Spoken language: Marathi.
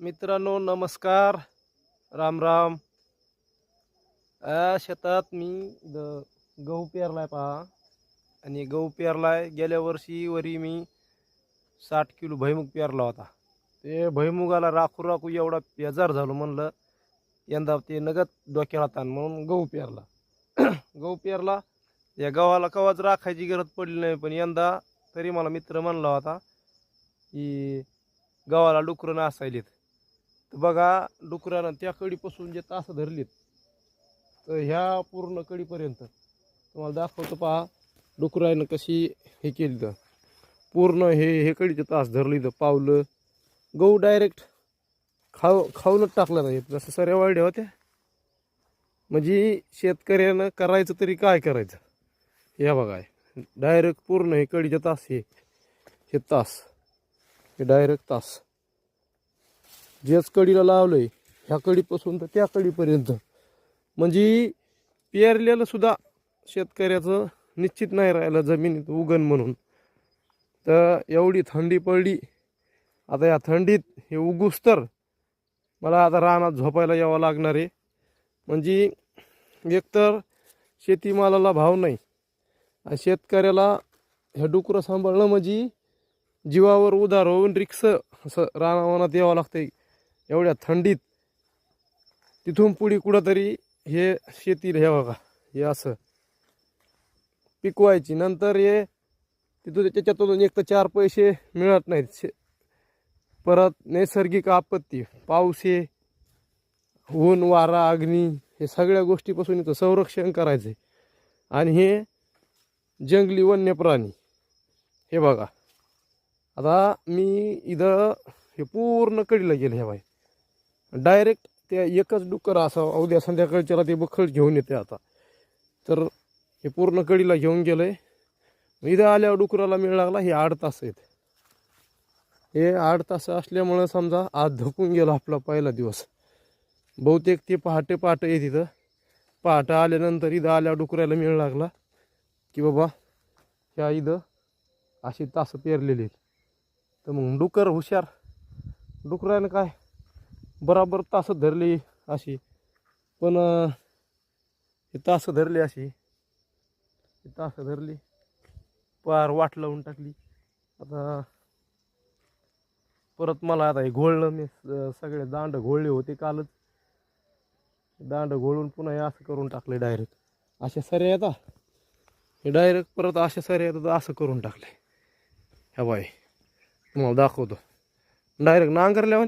मित्रांनो नमस्कार. राम राम. आ, शेतात मी द गहू पेरलाय पहा. आणि गहू पेरलाय. गेल्या वर्षी वरी मी साठ किलो भैमुग पेरला होता. ते भैमुगाला राखू राखू एवढा पेजार झालो म्हणलं यंदा ते नगद डोक्याला ताण म्हणून गहू पेरला. गहू पेरला. या गव्हाला कवाच राखायची गरज पडली नाही पण यंदा तरी मला मित्र म्हणला होता की गव्हाला डुकरं नासायलीत. तर बघा डुकरानं त्या कडीपासून जे तास धरलीत तर ह्या पूर्ण कडीपर्यंत. तुम्हाला दाखवतो पहा डुकरानं कशी हे केली तर पूर्ण हे हे कडीचे तास धरली तर पावलं. गहू डायरेक्ट खाऊ खाऊनच टाकला नाही. जसं सऱ्या वाढ्या होत्या. म्हणजे शेतकऱ्यानं करायचं तरी काय करायचं? या बघा डायरेक्ट पूर्ण हे कडीचे तास हे हे तास. हे डायरेक्ट तास. जेच कडीला लावलं आहे ह्या कडीपासून तर त्या कडीपर्यंत. म्हणजे पेरलेलं सुद्धा शेतकऱ्याचं निश्चित नाही राहिलं जमिनीत उगन म्हणून. तर एवढी थंडी पडली. आता या थंडीत हे उगूस तर मला आता रानात झोपायला यावं लागणार आहे. म्हणजे एकतर शेतीमालाला भाव नाही. आणि शेतकऱ्याला ह्या डुकरं सांभाळणं म्हणजे जीवावर उधार होऊन रिक्स असं रानावनात यावं लागतं एवढ्या थंडीत तिथून पुढे कुठंतरी हे शेती हे बघा हे असं पिकवायची. नंतर हे तिथून त्याच्यातून एक तर चार पैसे मिळत नाहीत. शे परत नैसर्गिक आपत्ती पाऊस हे ऊन वारा अग्नी हे सगळ्या गोष्टीपासून इथं संरक्षण करायचं आहे आणि हे जंगली वन्य प्राणी हे बघा. आता मी इथं हे पूर्ण कडीला गेलं ह्या बाई. डायरेक्ट त्या एकच डुक्कर असावं उद्या संध्याकाळच्याला ते बखळ घेऊन येते आता. तर हे पूर्ण कडीला घेऊन गेलं आहे इथं आल्यावर डुकराला मिळ लागला हे आठ तास आहेत. हे आठ तास असल्यामुळं समजा आज धकून गेला आपला पहिला दिवस. बहुतेक ते पहाटे पहाटे येत इथं. पहाटे आल्यानंतर इथं आल्यावर डुकराला मिळ लागला की बाबा ह्या इथं अशी तास पेरलेली आहेत. तर मग डुकर हुशार. डुकरानं काय? बराबर तास धरली अशी. पण हे तास धरली अशी. हे तास धरली. पार वाट लावून टाकली. आता परत मला आता हे घोळलं मी सगळे दांड घोळले होते कालच. दांड घोळून पुन्हा हे असं करून टाकले डायरेक्ट अशा सऱ्या येतात हे. डायरेक्ट परत अशा सऱ्या येतात असं करून टाकले. ह्या बाई तुम्हाला दाखवतो. डायरेक्ट नांगरल्यावर